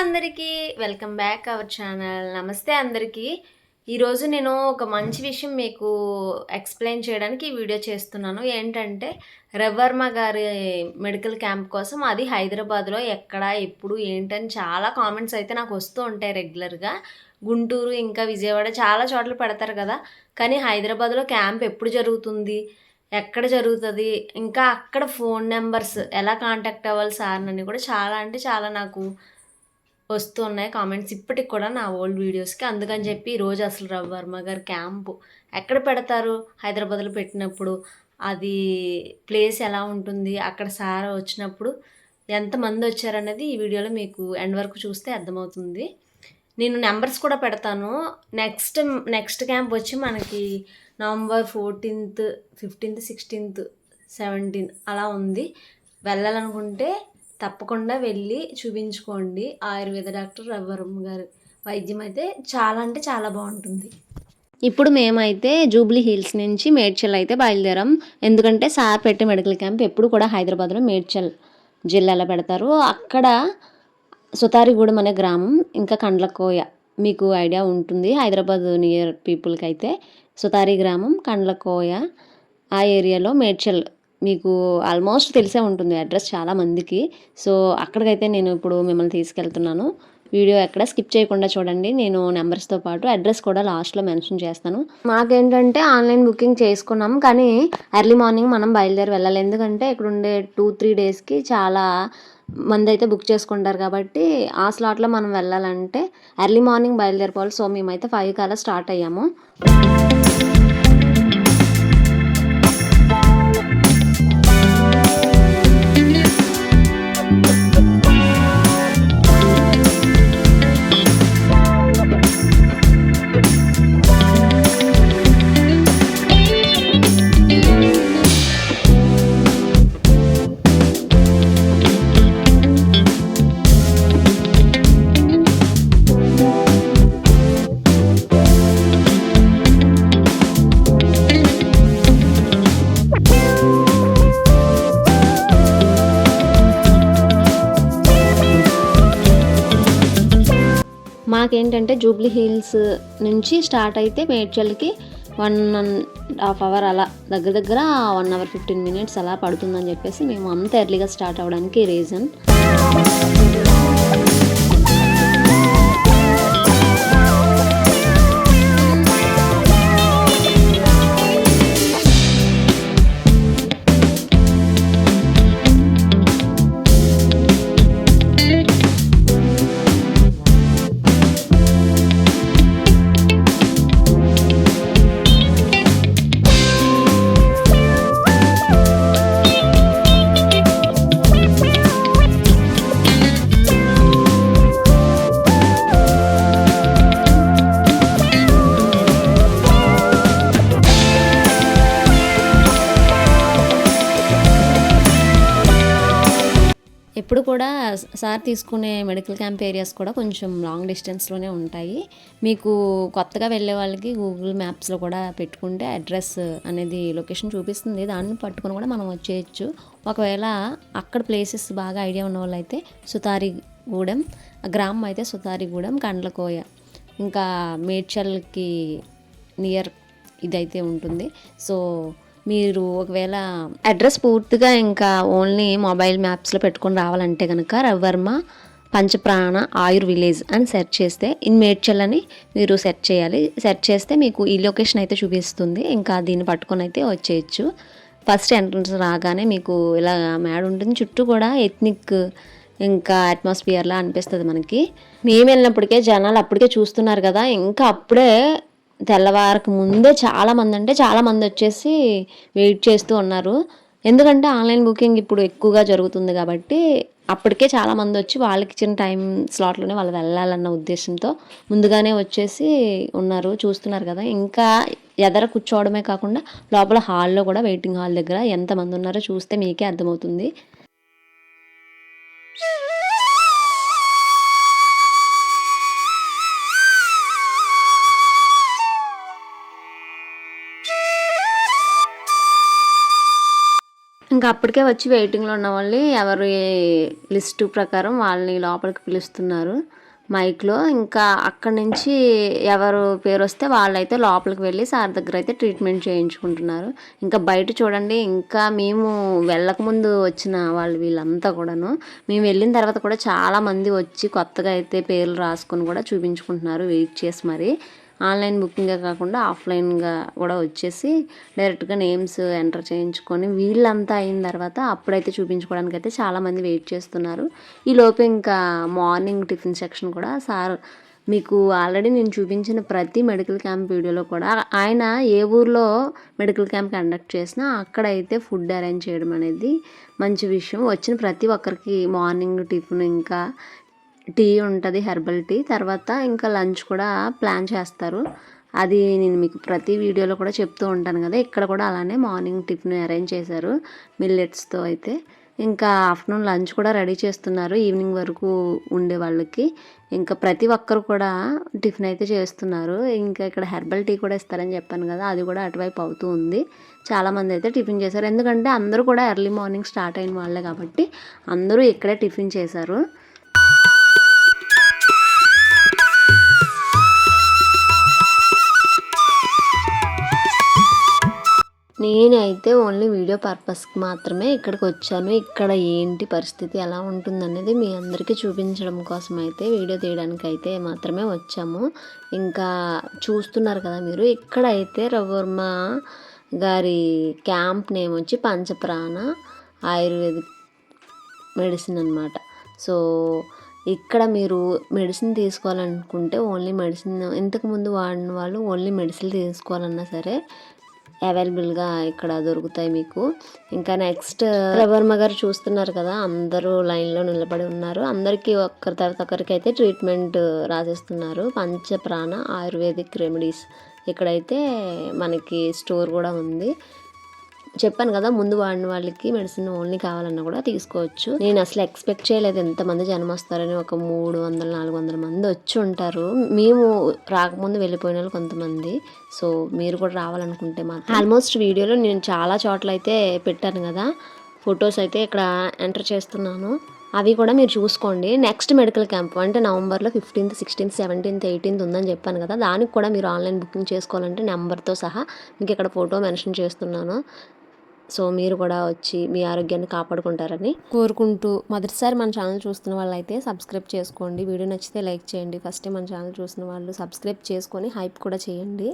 అందరికీ welcome back our channel. నమస్తే అందరికీ. ఈరోజు నేను ఒక మంచి విషయం మీకు ఎక్స్ప్లెయిన్ చేయడానికి ఈ వీడియో చేస్తున్నాను. ఏంటంటే రవర్మ గారి మెడికల్ క్యాంప్ కోసం అది హైదరాబాద్లో ఎక్కడ ఎప్పుడు ఏంటని చాలా కామెంట్స్ అయితే నాకు వస్తూ ఉంటాయి రెగ్యులర్గా. గుంటూరు ఇంకా విజయవాడ చాలా చోట్ల పెడతారు కదా. కానీ హైదరాబాద్లో క్యాంప్ ఎప్పుడు జరుగుతుంది? ఎక్కడ జరుగుతుంది? ఇంకా అక్కడ ఫోన్ నెంబర్స్ ఎలా కాంటాక్ట్ అవ్వాలి సార్ అని కూడా చాలా అంటే చాలా నాకు వస్తూ ఉన్నాయి కామెంట్స్ ఇప్పటికి కూడా నా ఓల్డ్ వీడియోస్కి అందుకని చెప్పి రోజు అసలు రవి వర్మ గారి క్యాంపు ఎక్కడ పెడతారు? హైదరాబాద్లో పెట్టినప్పుడు అది ప్లేస్ ఎలా ఉంటుంది? అక్కడ సార్ వచ్చినప్పుడు ఎంతమంది వచ్చారనేది ఈ వీడియోలో మీకు ఎండ్ వరకు చూస్తే అర్థమవుతుంది. నేను నెంబర్స్ కూడా పెడతాను. నెక్స్ట్ నెక్స్ట్ క్యాంప్ వచ్చి మనకి November fourteenth fifteenth sixteenth seventeenth అలా ఉంది. వెళ్ళాలనుకుంటే తప్పకుండా వెళ్ళి చూపించుకోండి. ఆయుర్వేద డాక్టర్ రఘువరం గారు వైద్యం అయితే చాలా అంటే చాలా బాగుంటుంది. ఇప్పుడు మేమైతే జూబ్లీ హిల్స్ నుంచి మేడ్చల్ అయితే బయలుదేరాం. ఎందుకంటే సార్ మెడికల్ క్యాంప్ ఎప్పుడు కూడా హైదరాబాద్లో మేడ్చల్ జిల్లాలో పెడతారు. అక్కడ సుతారిగూడెం అనే గ్రామం ఇంకా కండ్లకోయ మీకు ఐడియా ఉంటుంది. హైదరాబాద్ నియర్ పీపుల్కి అయితే సుతారి గ్రామం కండ్లకోయ ఆ ఏరియాలో మేడ్చల్ మీకు ఆల్మోస్ట్ తెలిసే ఉంటుంది అడ్రస్ చాలా మందికి. సో అక్కడికైతే నేను ఇప్పుడు మిమ్మల్ని తీసుకెళ్తున్నాను. వీడియో ఎక్కడ స్కిప్ చేయకుండా చూడండి. నేను నెంబర్స్తో పాటు అడ్రస్ కూడా లాస్ట్లో మెన్షన్ చేస్తాను. మాకేంటంటే ఆన్లైన్ బుకింగ్ చేసుకున్నాం కానీ ఎర్లీ మార్నింగ్ మనం బయలుదేరి వెళ్ళాలి. ఎందుకంటే ఇక్కడ ఉండే టూ త్రీ డేస్కి చాలా మంది అయితే బుక్ చేసుకుంటారు కాబట్టి ఆ స్లాట్లో మనం వెళ్ళాలంటే ఎర్లీ మార్నింగ్ బయలుదేరిపోవాలి. సో మేమైతే ఫైవ్ కల్లా స్టార్ట్ అయ్యాము. మాకేంటంటే జూబ్లీ హిల్స్ నుంచి స్టార్ట్ అయితే మేడ్చల్కి వన్ అండ్ హాఫ్ అవర్ అలా దగ్గర దగ్గర వన్ అవర్ ఫిఫ్టీన్ మినిట్స్ అలా పడుతుందని చెప్పేసి మేము అంత ఎర్లీగా స్టార్ట్ అవ్వడానికి రీజన్. ఎప్పుడు కూడా సార్ తీసుకునే మెడికల్ క్యాంప్ ఏరియాస్ కూడా కొంచెం లాంగ్ డిస్టెన్స్లోనే ఉంటాయి. మీకు కొత్తగా వెళ్ళే వాళ్ళకి గూగుల్ మ్యాప్స్లో కూడా పెట్టుకుంటే అడ్రస్ అనేది లొకేషన్ చూపిస్తుంది. దాన్ని పట్టుకొని కూడా మనం వచ్చేయచ్చు. ఒకవేళ అక్కడ ప్లేసెస్ బాగా ఐడియా ఉన్న వాళ్ళు అయితే సుతారిగూడెం ఆ గ్రామం అయితే సుతారిగూడెం కండ్లకోయ. ఇంకా మేడ్చల్కి నియర్ ఇదైతే ఉంటుంది. సో మీరు ఒకవేళ అడ్రస్ పూర్తిగా ఇంకా ఓన్లీ మొబైల్ మ్యాప్స్లో పెట్టుకొని రావాలంటే కనుక రవివర్మ పంచప్రాణ ఆయుర్ విలేజ్ అని సెర్చ్ చేస్తే ఇన్ మేడ్చల్ అని మీరు సెర్చ్ చేయాలి. సెర్చ్ చేస్తే మీకు ఈ లొకేషన్ అయితే చూపిస్తుంది. ఇంకా దీన్ని పట్టుకొని అయితే వచ్చేయచ్చు. ఫస్ట్ ఎంట్రన్స్ రాగానే మీకు ఇలా మేడ ఉంటుంది. చుట్టూ కూడా ఎథ్నిక్ ఇంకా అట్మాస్ఫియర్లా అనిపిస్తుంది మనకి. మేము వెళ్ళినప్పటికే జనాలు అప్పటికే చూస్తున్నారు కదా. ఇంకా అప్పుడే తెల్లవారకు ముందే చాలామంది అంటే చాలామంది వచ్చేసి వెయిట్ చేస్తూ ఉన్నారు. ఎందుకంటే ఆన్లైన్ బుకింగ్ ఇప్పుడు ఎక్కువగా జరుగుతుంది కాబట్టి అప్పటికే చాలామంది వచ్చి వాళ్ళకి ఇచ్చిన టైం స్లాట్లోనే వాళ్ళు వెళ్ళాలన్న ఉద్దేశంతో ముందుగానే వచ్చేసి ఉన్నారు. చూస్తున్నారు కదా. ఇంకా ఎదర కూర్చోవడమే కాకుండా లోపల హాల్లో కూడా వెయిటింగ్ హాల్ దగ్గర ఎంతమంది ఉన్నారో చూస్తే మీకే అర్థమవుతుంది. ఇంకా అప్పటికే వచ్చి వెయిటింగ్లో ఉన్న వాళ్ళు ఎవరి లిస్టు ప్రకారం వాళ్ళని లోపలికి పిలుస్తున్నారు. మైక్లో ఇంకా అక్కడి నుంచి ఎవరు పేరు వస్తే వాళ్ళైతే లోపలికి వెళ్ళి సార్ దగ్గర అయితే ట్రీట్మెంట్ చేయించుకుంటున్నారు. ఇంకా బయట చూడండి ఇంకా మేము వెళ్ళకముందు వచ్చిన వాళ్ళు వీళ్ళంతా కూడాను. మేము వెళ్ళిన తర్వాత కూడా చాలామంది వచ్చి కొత్తగా అయితే పేర్లు రాసుకొని కూడా చూపించుకుంటున్నారు వెయిట్ చేసి మరి. ఆన్లైన్ బుకింగే కాకుండా ఆఫ్లైన్గా కూడా వచ్చేసి డైరెక్ట్గా నేమ్స్ ఎంటర్ చేయించుకొని వీళ్ళంతా అయిన తర్వాత అప్పుడైతే చూపించుకోవడానికి అయితే చాలామంది వెయిట్ చేస్తున్నారు. ఈ లోపు ఇంకా మార్నింగ్ టిఫిన్ సెక్షన్ కూడా సార్ మీకు ఆల్రెడీ నేను చూపించిన ప్రతి మెడికల్ క్యాంప్ వీడియోలో కూడా ఆయన ఏ ఊర్లో మెడికల్ క్యాంప్ కండక్ట్ చేసినా అక్కడైతే ఫుడ్ అరేంజ్ చేయడం అనేది మంచి విషయం. వచ్చిన ప్రతి ఒక్కరికి మార్నింగ్ టిఫిన్ ఇంకా టీ ఉంటుంది హెర్బల్ టీ. తర్వాత ఇంకా లంచ్ కూడా ప్లాన్ చేస్తారు. అది నేను మీకు ప్రతి వీడియోలో కూడా చెప్తూ ఉంటాను కదా ఇక్కడ కూడా అలానే మార్నింగ్ టిఫిన్ అరేంజ్ చేశారు మిల్లెట్స్తో అయితే. ఇంకా ఆఫ్టర్నూన్ లంచ్ కూడా రెడీ చేస్తున్నారు ఈవినింగ్ వరకు ఉండే వాళ్ళకి. ఇంకా ప్రతి ఒక్కరు కూడా టిఫిన్ అయితే చేస్తున్నారు. ఇంకా ఇక్కడ హెర్బల్ టీ కూడా ఇస్తారని చెప్పాను కదా అది కూడా అటువైపు అవుతూ ఉంది. చాలామంది అయితే టిఫిన్ చేశారు. ఎందుకంటే అందరూ కూడా ఎర్లీ మార్నింగ్ స్టార్ట్ అయిన వాళ్ళే కాబట్టి అందరూ ఇక్కడే టిఫిన్ చేశారు. నేనైతే ఓన్లీ వీడియో పర్పస్కి మాత్రమే ఇక్కడికి వచ్చాను ఇక్కడ ఏంటి పరిస్థితి ఎలా ఉంటుందనేది మీ అందరికీ చూపించడం కోసం అయితే వీడియో తీయడానికి అయితే మాత్రమే వచ్చాము. ఇంకా చూస్తున్నారు కదా మీరు ఇక్కడైతే రవర్మ గారి క్యాంప్ నేమ్ వచ్చి పంచప్రాణ ఆయుర్వేదిక్ మెడిసిన్ అనమాట సో ఇక్కడ మీరు మెడిసిన్ తీసుకోవాలనుకుంటే ఓన్లీ మెడిసిన్ ఇంతకుముందు వాడిన వాళ్ళు ఓన్లీ మెడిసిన్ తీసుకోవాలన్నా సరే అవైలబుల్గా ఇక్కడ దొరుకుతాయి మీకు. ఇంకా నెక్స్ట్ రవర్మ గారు చూస్తున్నారు కదా అందరూ లైన్లో నిలబడి ఉన్నారు. అందరికీ ఒక్కరి తర్వాత ఒకరికి అయితే ట్రీట్మెంట్ రాసేస్తున్నారు. Panchaprana ayurvedic remedies. ఇక్కడైతే మనకి స్టోర్ కూడా ఉంది. చెప్పాను కదా ముందు వాడిన వాళ్ళకి మెడిసిన్ ఓన్లీ కావాలన్నా కూడా తీసుకోవచ్చు. నేను అసలు ఎక్స్పెక్ట్ చేయలేదు ఎంతమంది జనం వస్తారని. ఒక మూడు వందల నాలుగు వందల మంది వచ్చి ఉంటారు. మేము రాకముందు వెళ్ళిపోయిన వాళ్ళు కొంతమంది. సో మీరు కూడా రావాలనుకుంటే మాత్రం. ఆల్మోస్ట్ వీడియోలో నేను చాలా చోట్ల అయితే పెట్టాను కదా. ఫొటోస్ అయితే ఇక్కడ ఎంటర్ చేస్తున్నాను. అవి కూడా మీరు చూసుకోండి. నెక్స్ట్ మెడికల్ క్యాంప్ అంటే నవంబర్లో ఫిఫ్టీన్త్ సిక్స్టీన్త్ సెవెంటీన్త్ ఎయిటీన్త్ ఉందని చెప్పాను కదా. దానికి కూడా మీరు ఆన్లైన్ బుకింగ్ చేసుకోవాలంటే నెంబర్తో సహా మీకు ఇక్కడ ఫోటో మెన్షన్ చేస్తున్నాను. సో మీరు కూడా వచ్చి మీ ఆరోగ్యాన్ని కాపాడుకుంటారని కోరుకుంటూ మొదటిసారి మన ఛానల్ చూస్తున్న వాళ్ళైతే సబ్స్క్రైబ్ చేసుకోండి. వీడియో నచ్చితే లైక్ చేయండి. ఫస్ట్ మన ఛానల్ చూస్తున్న వాళ్ళు సబ్స్క్రైబ్ చేసుకొని హైప్ కూడా చేయండి.